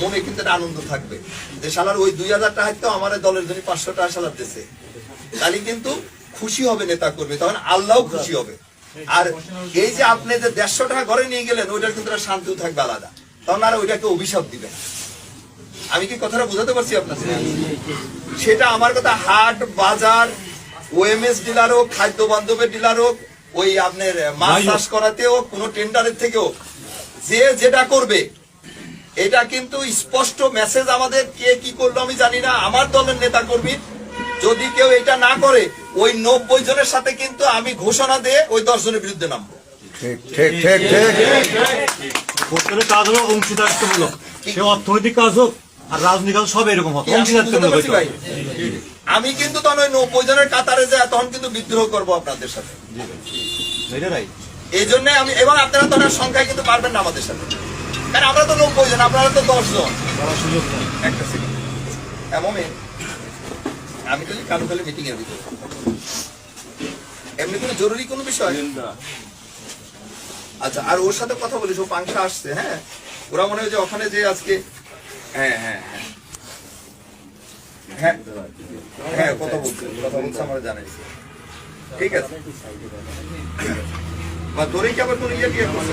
মনে কিন্তু একটা আনন্দ থাকবে। যে সালার ওই দুই হাজার টাকা তো আমার দলের জন্য পাঁচশো টাকা সালার দিছে। তাহলে কিন্তু খুশি হবে নেতা করবে তখন আল্লাহ খুশি হবে। আর এই যে আপনি যে দেড়শো টাকা ঘরে নিয়ে গেলেন ওইটার কিন্তু শান্তিও থাকবে আলাদা। তখন আর ওইটাকে অভিশাপ দিবে না। আমি কি কথাটা বোঝাতে পারছি আপনার সেটা আমার কথা হাট বাজার ওএমএস ডিলার হোক খাদ্য বান্ধবের ডিলার হোক ওই আপনার মাছ চাষ করাতে হোক কোনো টেন্ডারের থেকেও যে যেটা করবে এটা কিন্তু স্পষ্ট মেসেজ আমাদের কে কি করল আমি জানি না। আমার দলের নেতা কর্মী যদি কেউ এটা না করে ওই নব্বই জনের সাথে কিন্তু আমি ঘোষণা দিয়ে ওই দশ জনের বিরুদ্ধে নামবো। ঠিক ঠিক ঠিক ঠিক। প্রত্যেকের কাজ হলো অংশীদারিত্বমূলক। সে অর্থনৈতিক কাজ হোক আর রাজনৈতিক কাজ সব এরকম হবে আমি অংশীদারিত্বমূলক ভাই? আমি কিন্তু তখন ওই নব্বই জনের কাতারে যায় তখন কিন্তু বিদ্রোহ করব আপনাদের সাথে। এই জন্য আমি এবং আপনারা তো সংখ্যায় কিন্তু পারবেন না আমাদের সাথে। কারণ আমরা তো নব্বই আপনারা তো দশ জন। বলার সুযোগ নেই। একটা সেকেন্ড এমন আমি তো কালু কালে মিটিং এর ভিতরে। এমনি কোনো জরুরি কোনো বিষয়? আচ্ছা আর ওর সাথে কথা বলিস ও পাংশা আসছে হ্যাঁ? ওরা মনে হয় যে ওখানে যে আজকে হ্যাঁ হ্যাঁ হ্যাঁ। হ্যাঁ হ্যাঁ কথা বলছে কথা বলছে আমার জানাইছে ঠিক আছে। বা তোরে কি আবার কোনো ইয়ে টিয়ে করছে?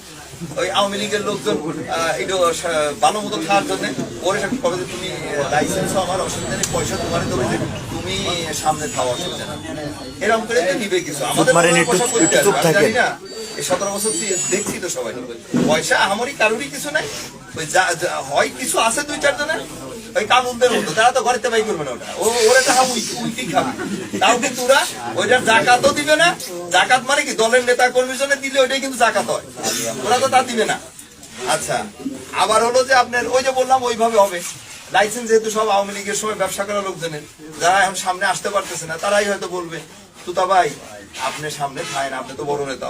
ওই আওয়ামী লীগের লোকজন ভালো মতো খাওয়ার জন্য ওরে কবে তুমি লাইসেন্স আমার অসুবিধা নেই পয়সা তোমার দেবে যে তুমি সামনে খাওয়া অসুবিধা না এরকম করে তো নিবে কিছু। আমাদের জানি না এই সতেরো বছর দেখছি তো সবাই। পয়সা আমারই কারোরই কিছু নাই। ওই যা যা- হয় কিছু আছে দুই চারজনের ওই কামুনদের মতো, তারা তো ঘরেতে বাই করবে না ওটা। ওরা উই উইটি খাবে। তাও কিন্তু ওরা ওইটার জাকাতও দিবে না। জাকাত মানে কি? দলের নেতা কর্মীর জন্য দিলে ওইটাই কিন্তু জাকাত হয়। ওরা তো তা দিবে না। আচ্ছা আবার হলো যে আপনার ওই যে বললাম, ওইভাবে হবে। লাইসেন্স যেহেতু সব আওয়ামী লীগের সময় ব্যবসা করা লোকজনের, যারা এখন সামনে আসতে পারতেছে না, তারাই হয়তো বলবে তুতা ভাই আপনি সামনে খায় না আপনি তো বড় নেতা